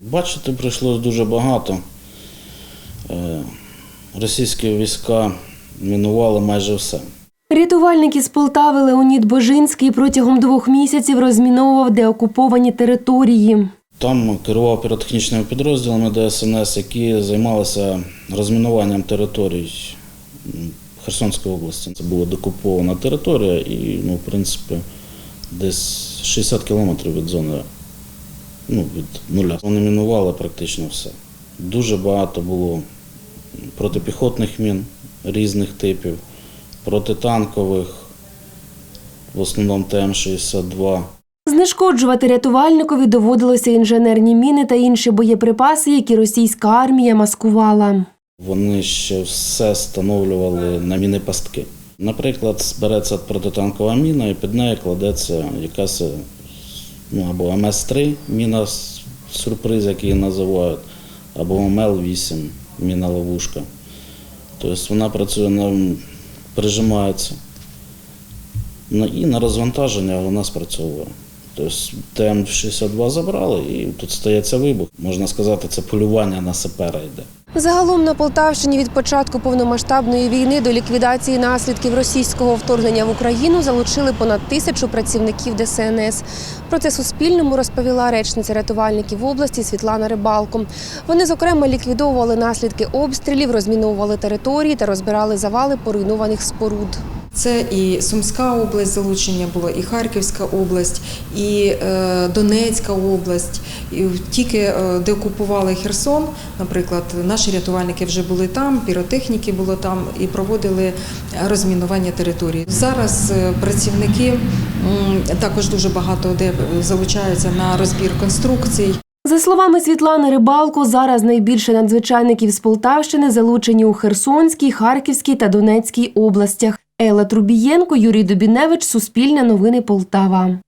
Бачити прийшлось дуже багато. Е, Російські війська мінували майже все. Рятувальники з Полтави Леонід Божинський протягом двох місяців розміновував деокуповані території. Там керував піротехнічними підрозділами ДСНС, які займалися розмінуванням територій Херсонської області. Це була декупована територія і, ну, в принципі, десь 60 кілометрів від зони ну, від нуля. Вони мінували практично все. Дуже багато було протипіхотних мін різних типів, протитанкових, в основному ТМ-62. Знешкоджувати рятувальникові доводилося інженерні міни та інші боєприпаси, які російська армія маскувала. Вони ще все встановлювали на міни пастки. Наприклад, береться протитанкова міна і під нею кладеться якась ну, або МС-3 міна сюрприз, як її називають, або МЛ-8 міна ловушка. Тобто вона працює на прижимається. Ну, і на розвантаження вона спрацьовує. Тобто ТМ-62 забрали і тут стається вибух. Можна сказати, це полювання на сапера йде. Загалом на Полтавщині від початку повномасштабної війни до ліквідації наслідків російського вторгнення в Україну залучили понад тисячу працівників ДСНС. Про це Суспільному розповіла речниця рятувальників області Світлана Рибалко. Вони, зокрема, ліквідовували наслідки обстрілів, розміновували території та розбирали завали поруйнованих споруд. Це і Сумська область залучення було, і Харківська область, і е, Донецька область. І тільки е, де окупували Херсон, наприклад, наші рятувальники вже були там, піротехніки було там і проводили розмінування території. Зараз е, працівники також дуже багато де залучаються на розбір конструкцій. За словами Світлани Рибалко, зараз найбільше надзвичайників з Полтавщини залучені у Херсонській, Харківській та Донецькій областях. Елла Трубієнко, Юрій Дубіневич, Суспільне новини Полтава.